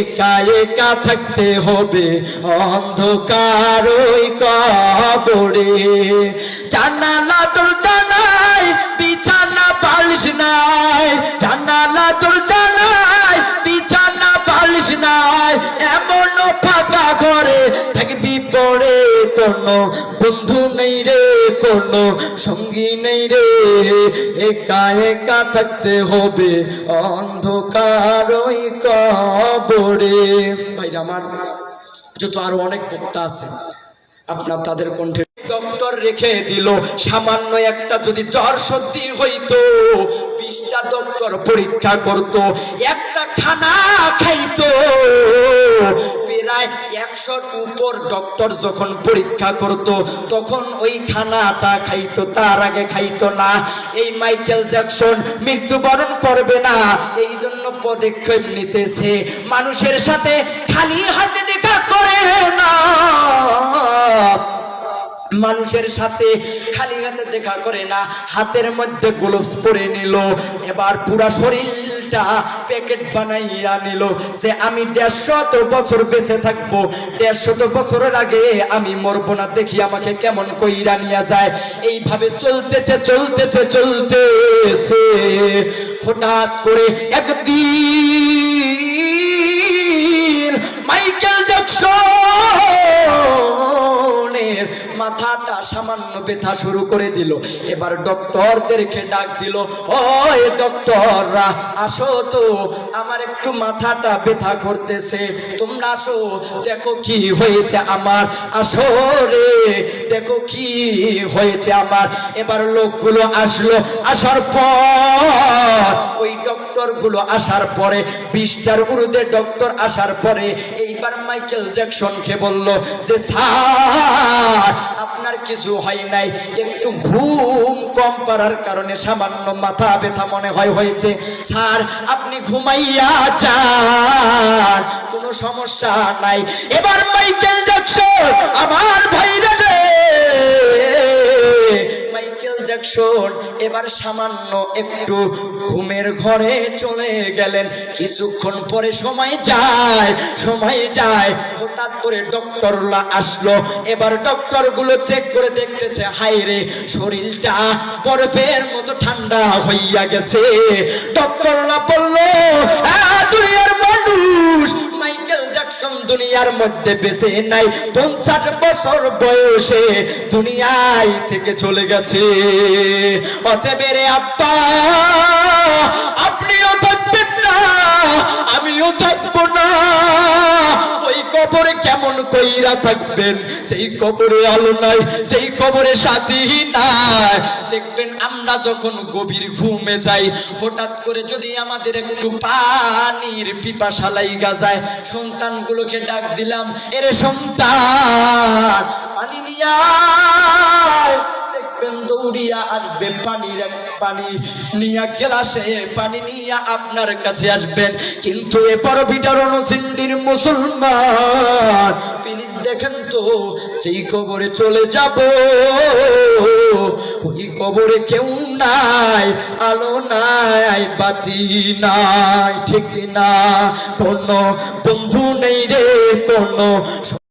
একা একা থাকতে হবে। অন্ধকার ওই কবরে। জানালা তোর নেই রে, কোনো সঙ্গী নেই রে। একা একা থাকতে হবে, অন্ধকার ওই কবরে। ভাইরা আমার যত আরও অনেক বক্তা আছে। আপনার তাদের কণ্ঠে ডক্টর রেখে দিল, সামান্য একটা যদি জ্বর সর্দি হইতো, বিশটা ডক্টর পরীক্ষা করত, একটা খানা খাইতো। প্রায় একশোর উপর ডক্টর যখন পরীক্ষা করত, তখন ওই খানাটা খাইতো, তার আগে খাইতো না। এই মাইকেল জ্যাকসন মৃত্যুবরণ করবে না। এই জন্য পদক্ষেপ নিতেছে। মানুষের সাথে খালি হাতে দেখা করে না। মানুষের সাথে খালি হাতে দেখা করে না। হাতের মধ্যে গ্লোভস পরে নিল। এবার পুরা শরীরটা প্যাকেট বানাইয়া নিল যে আমি দেড়শত বছর বেঁচে থাকব। দেড়শত বছরের আগে আমি মরবো না। দেখি আমাকে কেমন কইরা নিয়ে যায়। এইভাবে চলতেছে চলতেছে চলতেছে। হঠাৎ করে একদিন সামান্য ব্যথা শুরু করে দিল। এবার ডক্টরদেরকে ডাক দিল ও ডক্টররা, আসো তো, আমার একটু মাথাটা ব্যথা করতেছে। তোমরা আসো, দেখো কি হয়েছে আমার। আসো রে, দেখো কি হয়েছে আমার। এবার লোকগুলো আসলো, আসার পর, ওই ডক্টরগুলো আসার পরে, বিশটার উর্ধে ডক্টর আসার পরে, এইবার মাইকেল জ্যাকসনকে বলল যে, স্যার আপনার কিছু হয় নাই। একটু ঘুম কম পারার কারণে সামান্য মাথা ব্যথা মনে হয় হয়েছে। স্যার, আপনি ঘুমাইয়া যান, কোনো সমস্যা নাই। এবার মাইকেল জ্যাকসন, আমার ভাইরা রে। জ্যাকসন এবার সামান্য একটু ঘুমের ঘরে চলে গেলেন। কিছুক্ষণ পরে সময় যায় সময় যায়। হঠাৎ করে ডক্টরলা আসলো। এবার ডক্টরগুলো চেক করে দেখতেছে হাই রে, শরীরটা বরফের মতো ঠান্ডা হইয়া গেছে। ডক্টরলা বলল মধ্যে বেঁচে নাই। পঞ্চাশ বছর বয়সে দুনিয়ায় থেকে চলে গেছে। অতবেরে আব্বা আপনিও থাকবেন থাকবেন। সেই কবরে আলো নাই সেই কবরে সাথী নাই, দেখবেন আমরা যখন গভীর ঘুমে যাই, হঠাৎ করে যদি আমাদের একটু পানির পিপাসা লাইগা যায়, সন্তানগুলোকে ডাক দিলাম, এরে সন্তান, পানি নিয়া আপনার কাছে আসবেন। কিন্তু এবার বিটার অনুচিন্ডির মুসলমান প্লিজ দেখেন তো সেই কবরে চলে যাব, ওই কবরে কেউ নাই, আলো নাই, বাতি নাই, ঠিক না, কোনো বন্ধু নেই রে, কোনো